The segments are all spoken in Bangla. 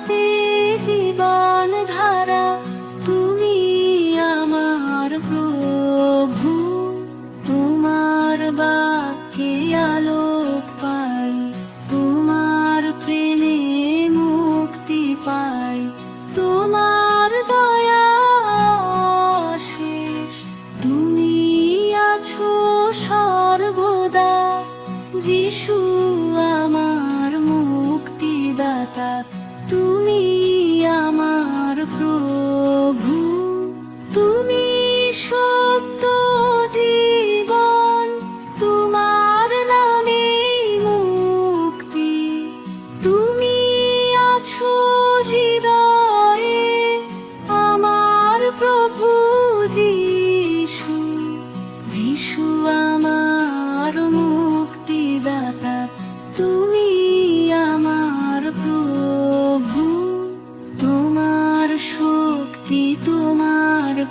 হাতে তুমি আমার তোমার পাই তোমার প্রেমে মুক্তি পাই। তোমার দয়া সর্বদা। যিশু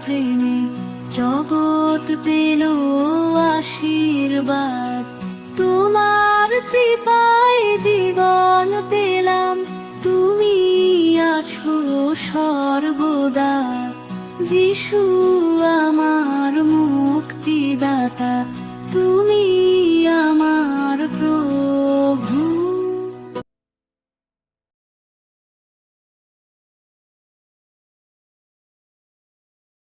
প্রেমে জগৎ পেল আশীর্বাদ। তোমার কৃপায় জীবন পেলাম তুমি আছো সর্বদা। যিশু আমার মুক্তিদাতা